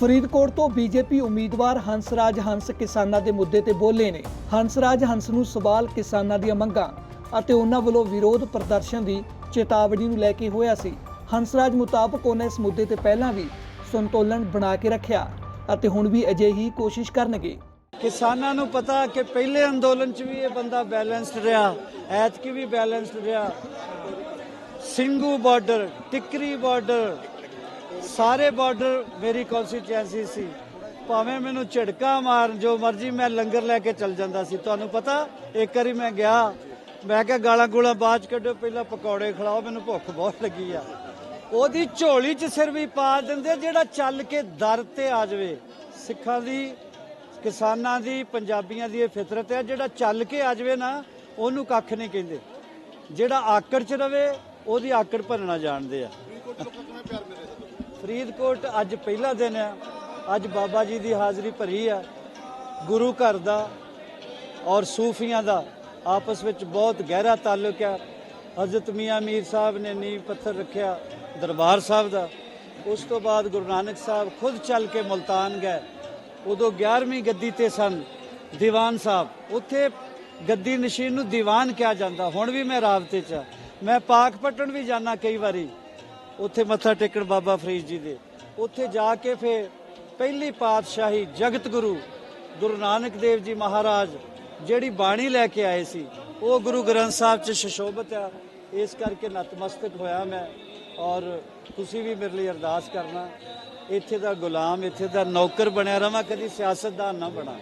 ਫਰੀਦਕੋਟ ਤੋਂ ਬੀਜੇਪੀ ਉਮੀਦਵਾਰ ਹੰਸਰਾਜ ਹੰਸ ਕਿਸਾਨਾਂ ਦੇ ਮੁੱਦੇ ਤੇ ਬੋਲੇ ਨੇ। ਹੰਸਰਾਜ ਹੰਸ ਨੂੰ ਸਵਾਲ ਕਿਸਾਨਾਂ ਦੀਆਂ ਮੰਗਾਂ ਅਤੇ ਉਹਨਾਂ ਵੱਲੋਂ ਵਿਰੋਧ ਪ੍ਰਦਰਸ਼ਨ ਦੀ ਚੇਤਾਵਨੀ ਨੂੰ ਲੈ ਕੇ ਹੋਇਆ ਸੀ। ਹੰਸਰਾਜ ਮੁਤਾਬਕ ਉਹਨਾਂ ਇਸ ਮੁੱਦੇ ਤੇ ਪਹਿਲਾਂ ਵੀ ਸੰਤੁਲਨ ਬਣਾ ਕੇ ਰੱਖਿਆ ਅਤੇ ਹੁਣ ਵੀ ਅਜਿਹੀ ਕੋਸ਼ਿਸ਼ ਕਰਨਗੇ। ਕਿਸਾਨਾਂ ਨੂੰ ਪਤਾ ਕਿ ਪਹਿਲੇ ਅੰਦੋਲਨ 'ਚ ਵੀ ਇਹ ਬੰਦਾ ਬੈਲੈਂਸਡ ਰਿਹਾ, ਐਤਕੀ ਵੀ ਬੈਲੈਂਸਡ ਰਿਹਾ। ਸਿੰਘੂ ਬਾਰਡਰ, ਟਿਕਰੀ ਬਾਰਡਰ ਸਾਰੇ ਬਾਰਡਰ ਮੇਰੀ ਕਨਸਟੀਚੁਐਂਸੀ ਸੀ। ਭਾਵੇਂ ਮੈਨੂੰ ਝਟਕਾ ਮਾਰਨ ਜੋ ਮਰਜ਼ੀ ਮੈਂ ਲੰਗਰ ਲੈ ਕੇ ਚੱਲ ਜਾਂਦਾ ਸੀ, ਤੁਹਾਨੂੰ ਪਤਾ, ਇੱਕ ਵਾਰੀ ਮੈਂ ਗਿਆ, ਮੈਂ ਕਿਹਾ ਗਾਲਾਂ ਗੂਲਾਂ ਬਾਅਦ 'ਚ ਕੱਢੋ, ਪਹਿਲਾਂ ਪਕੌੜੇ ਖਿਲਾਓ, ਮੈਨੂੰ ਭੁੱਖ ਬਹੁਤ ਲੱਗੀ ਆ। ਉਹਦੀ ਝੋਲੀ 'ਚ ਸਿਰ ਵੀ ਪਾ ਦਿੰਦੇ ਜਿਹੜਾ ਚੱਲ ਕੇ ਦਰ ਤੇ ਆ ਜਾਵੇ। ਸਿੱਖਾਂ ਦੀ, ਕਿਸਾਨਾਂ ਦੀ, ਪੰਜਾਬੀਆਂ ਦੀ ਇਹ ਫਿਤਰਤ ਹੈ ਜਿਹੜਾ ਚੱਲ ਕੇ ਆ ਜਾਵੇ ਨਾ, ਉਹਨੂੰ ਕੱਖ ਨਹੀਂ ਕਹਿੰਦੇ। ਜਿਹੜਾ ਆਕੜ 'ਚ ਰਵੇ, ਉਹਦੀ ਆਕੜ ਭਰਨਾ ਜਾਣਦੇ ਆ। ਫਰੀਦਕੋਟ ਅੱਜ ਪਹਿਲਾ ਦਿਨ ਹੈ। ਅੱਜ ਬਾਬਾ ਜੀ ਦੀ ਹਾਜ਼ਰੀ ਭਰੀ ਆ ਗੁਰੂ ਘਰ ਦਾ ਔਰ ਸੂਫੀਆਂ ਦਾ ਆਪਸ ਵਿੱਚ ਬਹੁਤ ਗਹਿਰਾ ਤਾਲੁਕ ਹੈ। ਹਜ਼ਰਤ ਮੀਆਂ ਮੀਰ ਸਾਹਿਬ ਨੇ ਨੀਂਹ ਪੱਥਰ ਰੱਖਿਆ ਦਰਬਾਰ ਸਾਹਿਬ ਦਾ। ਉਸ ਤੋਂ ਬਾਅਦ ਗੁਰੂ ਨਾਨਕ ਸਾਹਿਬ ਖੁਦ ਚੱਲ ਕੇ ਮੁਲਤਾਨ ਗਏ। ਉਦੋਂ 11ਵੀਂ ਗੱਦੀ ਤੇ ਸਨ ਦੀਵਾਨ ਸਾਹਿਬ। ਉੱਥੇ ਗੱਦੀ ਨਸ਼ੀਨ ਨੂੰ ਦੀਵਾਨ ਕਿਹਾ ਜਾਂਦਾ। ਹੁਣ ਵੀ ਮੈਂ ਰਾਬਤੇ 'ਚ ਹਾਂ। ਮੈਂ ਪਾਕ ਪਟਣ ਵੀ ਜਾਣਾ ਕਈ ਵਾਰੀ। ਉੱਥੇ ਮੱਥਾ ਟੇਕਣ ਬਾਬਾ ਫਰੀਦ ਜੀ ਦੇ। ਉੱਥੇ ਜਾ ਕੇ ਫਿਰ ਪਹਿਲੀ ਪਾਤਸ਼ਾਹੀ ਜਗਤ ਗੁਰੂ ਗੁਰੂ ਨਾਨਕ ਦੇਵ ਜੀ ਮਹਾਰਾਜ ਜਿਹੜੀ ਬਾਣੀ ਲੈ ਕੇ ਆਏ ਸੀ, ਉਹ ਗੁਰੂ ਗ੍ਰੰਥ ਸਾਹਿਬ 'ਚ ਸ਼ਸ਼ੋਭਤ ਆ। ਇਸ ਕਰਕੇ ਨਤਮਸਤਕ ਹੋਇਆ ਮੈਂ ਔਰ ਤੁਸੀਂ ਵੀ ਮੇਰੇ ਲਈ ਅਰਦਾਸ ਕਰਨਾ, ਇੱਥੇ ਦਾ ਗੁਲਾਮ, ਇੱਥੇ ਦਾ ਨੌਕਰ ਬਣਿਆ ਰਵਾਂ, ਕਦੀ ਸਿਆਸਤਦਾਨ ਨਾ ਬਣਾ।